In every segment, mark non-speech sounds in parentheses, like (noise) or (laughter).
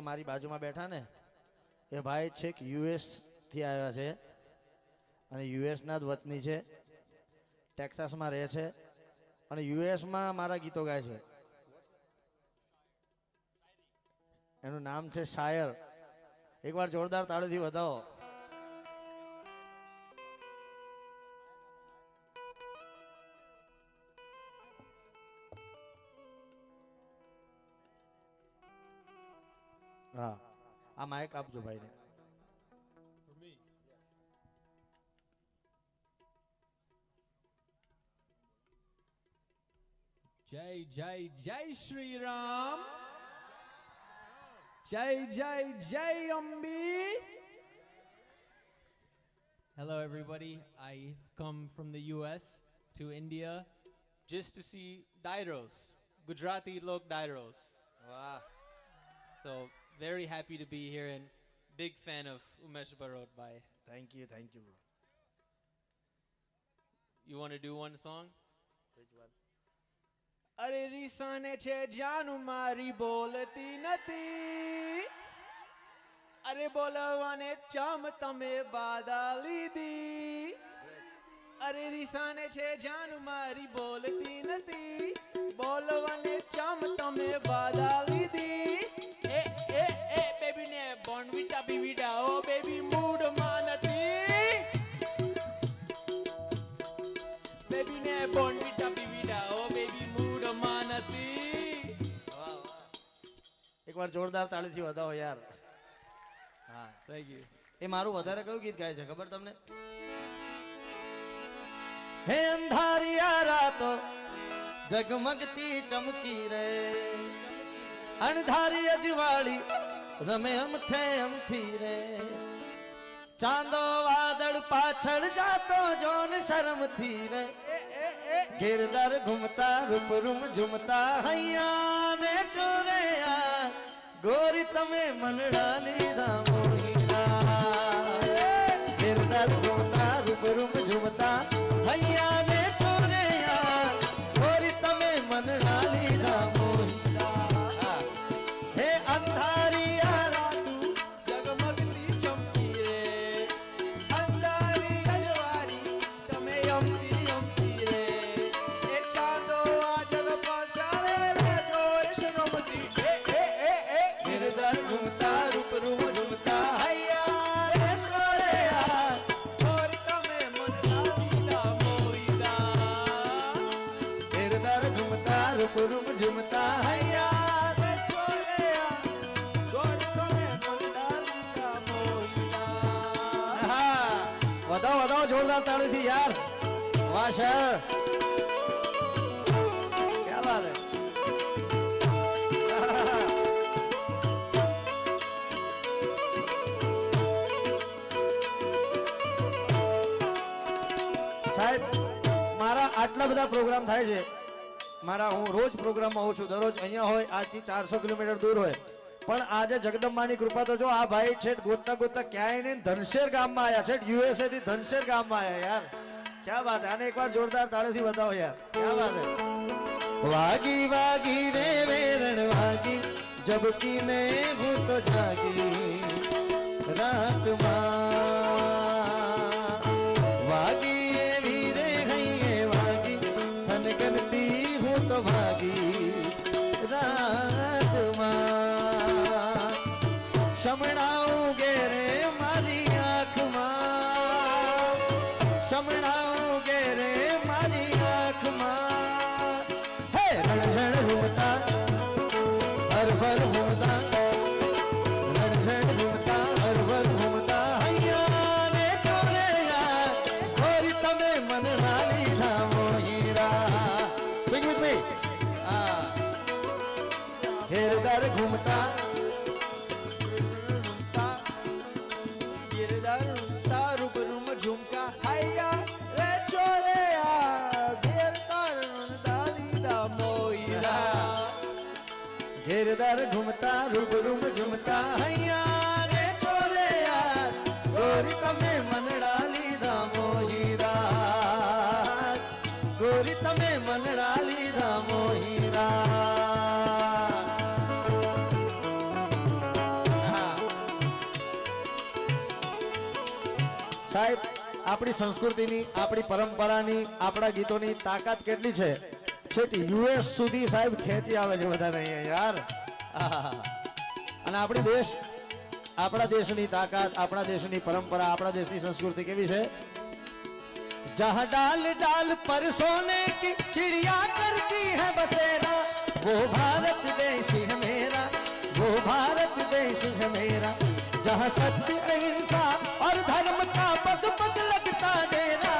મારી બાજુમાં બેઠા ને, એ ભાઈ છેક યુએસથી આવ્યા છે અને યુએસના જ વતની છે, ટેક્સાસમાં રહે છે અને યુએસમાં મારા ગીતો ગાય છે. એનું નામ છે શાયર. એકવાર જોરદાર તાળીથી વધાવો. હા આ માઇક આપજો ભાઈને Jai Jai Jai Shri Ram. Jai Jai Jai Ambi. Hello, everybody. I've come from the US to India just to see Dairos, Gujarati Lok Dairos. વાહ So, very happy to be here and big fan of Umesh Barot. Bye. Thank you thank you You want to do one song? અરે રીસાને છે જાનું મારી બોલતી નથી અરે બોલવાને ચમ તમે બાધા લીધી અરે રીસાને છે જાનું મારી બોલતી નથી બોલવાને ચમ તમે બાધા લીધી બોર્નવિટા બીવીડા ઓ બેબી મૂડમાં નથી. બેબી ને બોર્નવિટા બીવીડા ઓ બેબી મૂડમાં નથી. એકવાર જોરદાર તાળીથી વધાવો યાર. હા. થેન્ક યુ એ મારું વધારે કયું ગીત ગાય છે ખબર તમને? હે અંધારિયા રાતો જગમગતી ચમકી રે. અણધારી અજવાળી રમે અમથે અમથી રે ચાંદો વાદળ પાછળ જાતો જોન શરમથી રે ગિરદર ઘૂમતા રૂપ રૂમ ઝુમતા હૈયા ને ચોરયા ગોરી તમે મનડા લીધા મોહિના ગિરદર ઘૂમતા રૂપ રૂમ ઝુમતા રૂમ ઝુમતા હૈયા વધાવો વધાવો જોરદાર તાળીથી યાર વાહ સર સાહેબ મારા આટલા બધા પ્રોગ્રામ થાય છે મારા હું રોજ પ્રોગ્રામમાં હોઉં છું. દરરોજ અહીંયા હોય, આજથી ચારસો કિલોમીટર દૂર હોય. પણ આજે જગદંબાની કૃપા તો જો આ ભાઈ છે, ગોતતા ગોતતા ક્યાંય નહીં, ધનશેર ગામમાં આવ્યા છે યુએસએ થી ધનશેર ગામમાં આવ્યા યાર. ક્યાં વાત આને એકવાર જોરદાર તારેથી બતાવો યાર. ક્યાં વાત વાગી વાગી રે વેરણ વાગી. જબકી ને ભૂત જાગી. રાતમાં શમણાઉં ઘેરે મારી આંખમાં શમણાઉં ઘેરે મારી આંખમાં હે રણઝણ રૂમતા હરભર ઘૂમતા રણઝણ ઘૂમતા હરભર ઘૂમતા હૈયા ને ચોરયા ખોરી તમે મન ના લીધા મોહીરા સિંગ વિથ મી આ ઘેરદાર ઘૂમતા દર ઘૂમતા, રૂબરૂમ ઝૂમતા. હૈયા રે છોરે યાર, ગોરી તમે મનડા લીધા મોહીરા ગોરી તમે મનડા લીધા મોહીરા સાહેબ, આપણી સંસ્કૃતિની, આપણી પરંપરાની, આપણા ગીતોની તાકાત કેટલી છે? છેક યુએસ સુધી સાહેબ ખેંચી આવે છે બધાને અહીંયા, યાર. (laughs) અને આપણી દેશ આપણા દેશની તાકાત આપણા દેશની પરંપરા આપણા દેશની સંસ્કૃતિ કેવી છે जहाँ डाल डाल पर सोने की चिड़िया करती है बसेरा वो भारत देश है मेरा वो भारत देश है मेरा जहाँ सत्य अहिंसा और धर्म का पग पग लगता डेरा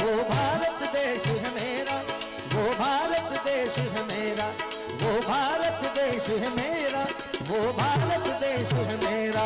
वो भारत देश है मेरा वो भारत देश है मेरा वो भारत देश है मेरा वो भारत देश है मेरा।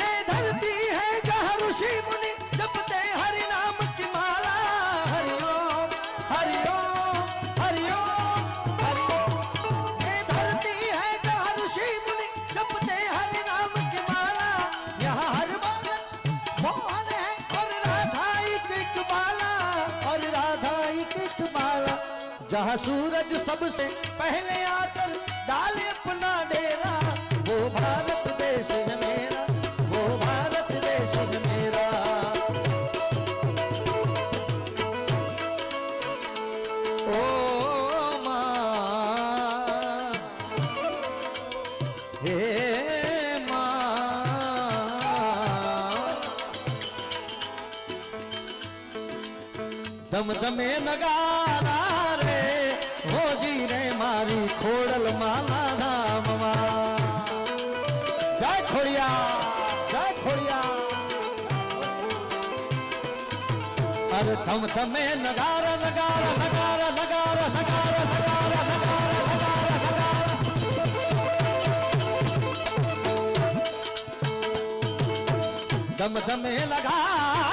ये धरती है जहाँ ऋषि मुनि जपते जहाँ सूरज सबसे पहले आकर डाले अपना डेरा, वो भारत देश है मेरा, वो भारत देश है मेरा। ओ हे दम दमे नगा આવી ખોડલ માના ધામમાં. જય ખોડિયા જય ખોડિયા. અરે ધમ ધમે નગાર નગાર નગાર નગાર નગાર નગાર નગાર ધમ ધમે લગા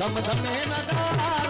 ધમ ધમે નગારા